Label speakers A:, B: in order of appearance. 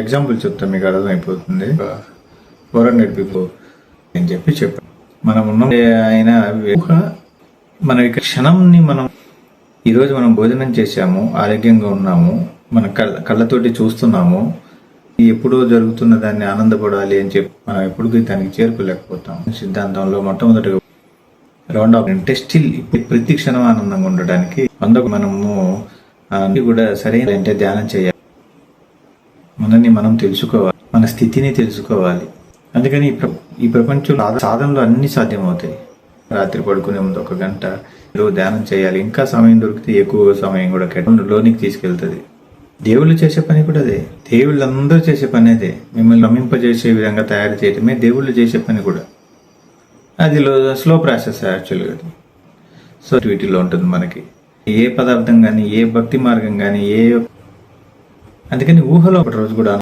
A: Example చెప్తా మీకు అర్థమైపోతుంది. ఫోర్ హండ్రెడ్ పీపుల్ అని చెప్పి చెప్పాను మనం ఉన్న. ఆయన మన యొక్క క్షణంని మనం ఈరోజు మనం భోజనం చేశాము ఆరోగ్యంగా ఉన్నాము మన కళ్ళ కళ్ళతోటి చూస్తున్నాము ఎప్పుడో జరుగుతున్న దాన్ని ఆనందపడాలి అని చెప్పి మనం ఎప్పుడు దానికి చేరుకోలేకపోతాం. సిద్ధాంతంలో మొట్టమొదటిగా రౌండ్ ఆఫ్ అంటే స్టిల్ ప్రతి క్షణం ఆనందంగా ఉండడానికి అందుకు మనము కూడా సరైన అంటే ధ్యానం చేయాలి. మనల్ని మనం తెలుసుకోవాలి మన స్థితిని తెలుసుకోవాలి. అందుకని ఈ ప్ర- ఈ ప్రపంచంలో సాధ- సాధనలో అన్ని సాధ్యమవుతాయి. రాత్రి పడుకునే ముందు ఒక గంట రోజు ధ్యానం చేయాలి. ఇంకా సమయం దొరికితే ఎక్కువ సమయం కూడా లోనికి తీసుకెళ్తుంది. దేవుళ్ళు చేసే పని కూడా అదే. దేవుళ్ళు అందరూ చేసే పని అదే. మిమ్మల్ని నమ్మింపజేసే విధంగా తయారు చేయటమే దేవుళ్ళు చేసే పని కూడా. అది లో స్లో ప్రాసెస్ యాక్చువల్గా అది. సో వీటిలో ఉంటుంది మనకి. ఏ పదార్థం కానీ ఏ భక్తి మార్గం కానీ ఏ అందుకని ఊహలో ఒక రోజు కూడా